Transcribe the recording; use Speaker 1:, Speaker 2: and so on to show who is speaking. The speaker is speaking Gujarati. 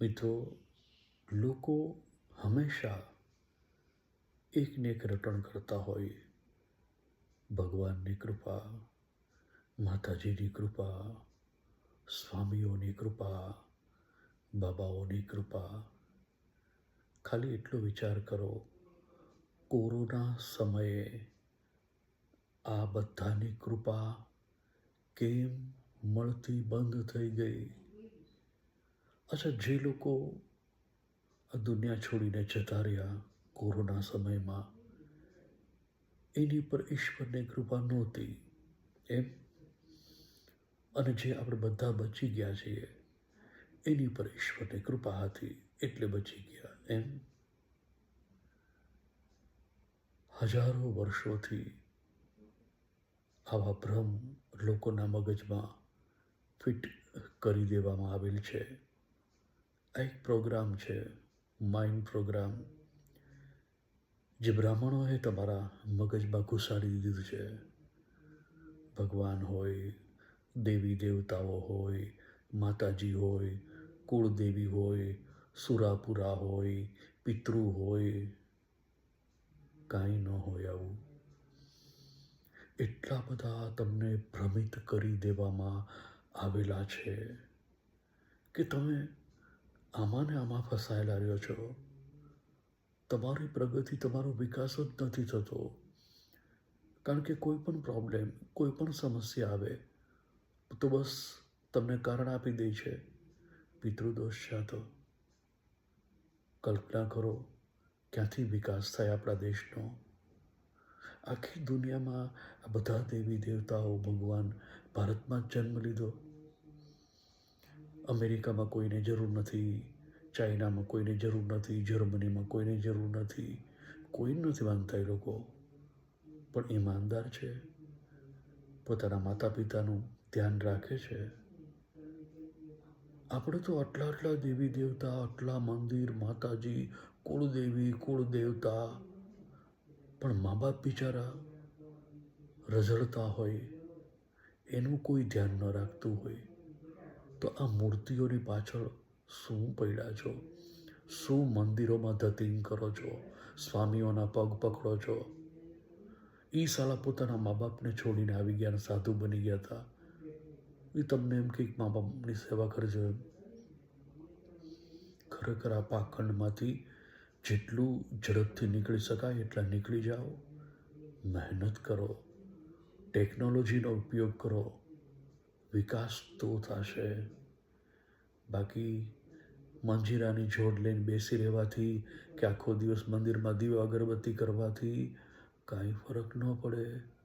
Speaker 1: મિત્રો, લોકો હંમેશા એકને એક રટણ કરતા હોય. ભગવાનની કૃપા, માતાજીની કૃપા, સ્વામીઓની કૃપા, બાબાઓની કૃપા. ખાલી એટલો વિચાર કરો, કોરોના સમયે આ બધાની કૃપા કેમ મળતી બંધ થઈ ગઈ? અચ્છા, જે લોકો આ દુનિયા છોડીને જતા રહ્યા કોરોના સમયમાં, એની પર ઈશ્વરની કૃપા નહોતી એમ? અને જે આપણે બધા બચી ગયા છીએ, એની પર ઈશ્વરની કૃપા હતી એટલે બચી ગયા એમ? હજારો વર્ષોથી આવા ભ્રમ લોકોના મગજમાં ફિટ કરી દેવામાં આવેલ છે. આ એક પ્રોગ્રામ છે માઇન્ડ પ્રોગ્રામ જે બ્રાહ્મણોએ તમારા મગજમાં ઘુસાડી દીધું છે. ભગવાન હોય, દેવી દેવતાઓ હોય, માતાજી હોય, કુળદેવી હોય, સુરાપુરા હોય, પિતૃ હોય, કાંઈ ન હોય આવું. એટલા બધા તમને ભ્રમિત કરી દેવામાં આવેલા છે કે તમે આમાં ને આમાં ફસાયેલા રહ્યો છો. તમારી પ્રગતિ, તમારો વિકાસ જ નથી થતો. કારણ કે કોઈ પણ પ્રોબ્લેમ કોઈ પણ સમસ્યા આવે, તો બસ તમને કારણ આપી દે છે. પિતૃદોષ છે તો. કલ્પના કરો, ક્યાંથી વિકાસ થાય આપણા દેશનો? આખી દુનિયામાં બધા દેવી દેવતાઓ ભગવાન ભારતમાં જન્મ લીધો. અમેરિકામાં કોઈને જરૂર નથી, ચાઇનામાં કોઈને જરૂર નથી, જર્મનીમાં કોઈને જરૂર નથી કોઈ નથી માનતા એ લોકો. પણ ઈમાનદાર છે. પોતાના માતા પિતાનું ધ્યાન રાખે છે. આપણે તો આટલા આટલા દેવી દેવતા, આટલા મંદિર, માતાજી, કુળદેવી, કુળદેવતા, પણ મા બાપ બિચારા રઝળતા હોય, એનું કોઈ ધ્યાન ન રાખતું હોય. તો આ મૂર્તિઓની પાછળ શું પડ્યા છો? શું મંદિરોમાં ધતિંગ કરો છો? સ્વામીઓના પગ પકડો છો? એ સાલા પોતાના મા બાપને છોડીને આવી ગયા અને સાધુ બની ગયા હતા. એ તમને એમ કંઈક મા બાપની સેવા કરજો એમ. ખરેખર આ પાખંડમાંથી જેટલું ઝડપથી નીકળી શકાય એટલા નીકળી જાઓ. મહેનત કરો. ટેકનોલોજીનો ઉપયોગ કરો. વિકાસ તો થશે. બાકી મંજીરાની જોડ લઈને બેસી રહેવાથી કે આખો દિવસ મંદિરમાં દીવા અગરબત્તી કરવાથી કાંઈ ફરક ન પડે.